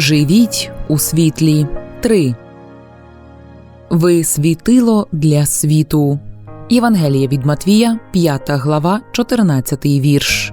Живіть у світлі. 3. Ви світило для світу. Євангеліє від Матвія, 5 глава, 14 вірш.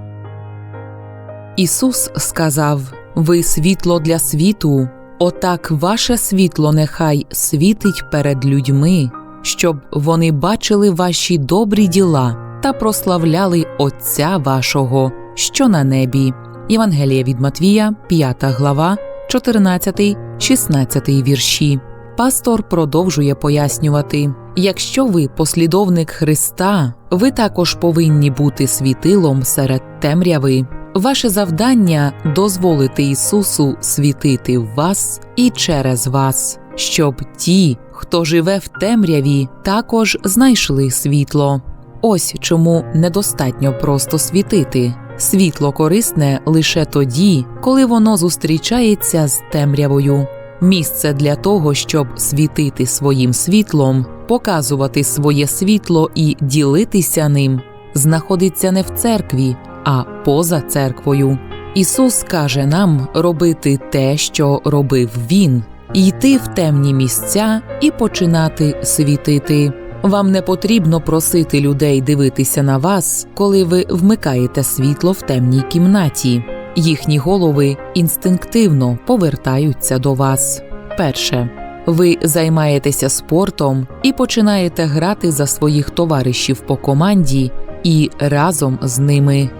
Ісус сказав: Ви світло для світу. Отак ваше світло нехай світить перед людьми, щоб вони бачили ваші добрі діла та прославляли Отця вашого, що на небі. Євангеліє від Матвія, 5 глава, 14, 16 вірші. Пастор продовжує пояснювати: якщо ви послідовник Христа, ви також повинні бути світилом серед темряви. Ваше завдання дозволити Ісусу світити в вас і через вас, щоб ті, хто живе в темряві, також знайшли світло. Ось чому недостатньо просто світити. Світло корисне лише тоді, коли воно зустрічається з темрявою. Місце для того, щоб світити своїм світлом, показувати своє світло і ділитися ним, знаходиться не в церкві, а поза церквою. Ісус каже нам робити те, що робив Він, йти в темні місця і починати світити. Вам не потрібно просити людей дивитися на вас, коли ви вмикаєте світло в темній кімнаті. Їхні голови інстинктивно повертаються до вас. Перше. Ви займаєтеся спортом і починаєте грати за своїх товаришів по команді і разом з ними.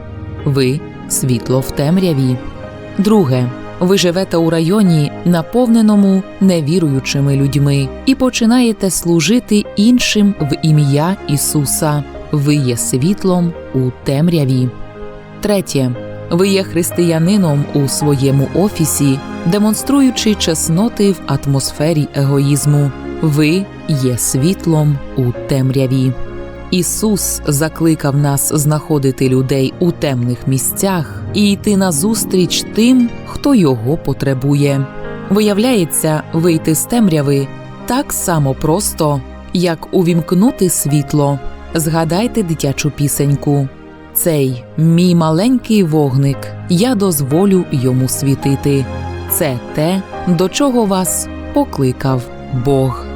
Ви світло в темряві. Друге. Ви живете у районі, наповненому невіруючими людьми, і починаєте служити іншим в ім'я Ісуса. Ви є світлом у темряві. Третє. Ви є християнином у своєму офісі, демонструючи чесноти в атмосфері егоїзму. Ви є світлом у темряві. Ісус закликав нас знаходити людей у темних місцях і йти назустріч тим, хто його потребує. Виявляється, вийти з темряви так само просто, як увімкнути світло. Згадайте дитячу пісеньку. Цей мій маленький вогник, я дозволю йому світити. Це те, до чого вас покликав Бог.